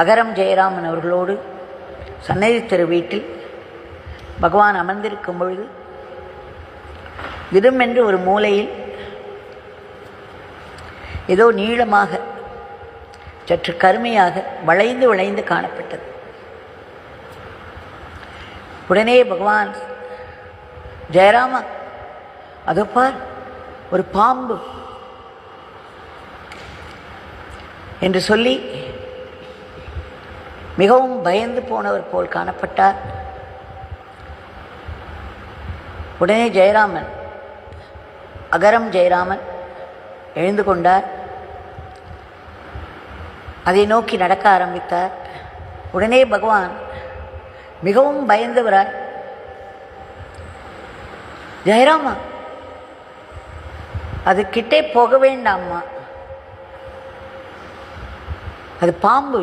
அகரம் ஜெயராமன் அவர்களோடு சன்னதி திரு வீட்டில் பகவான் அமர்ந்திருக்கும் பொழுது விருமென்று ஒரு மூலையில் ஏதோ நீளமாக சற்று கருமையாக வளைந்து வளைந்து காணப்பட்டது. உடனே பகவான் ஜெயராமா அதோ பார் ஒரு பாம்பு என்று சொல்லி மிகவும் பயந்து போனவர் போல் காணப்பட்டார். உடனே ஜெயராமன் அகரம் ஜெயராமன் எழுந்து கொண்டார். அதை நோக்கி நடக்க ஆரம்பித்தார். உடனே பகவான் மிகவும் பயந்தவராய் ஜெயராமா அது கிட்டே போக வேண்டாம்மா. அது பாம்பு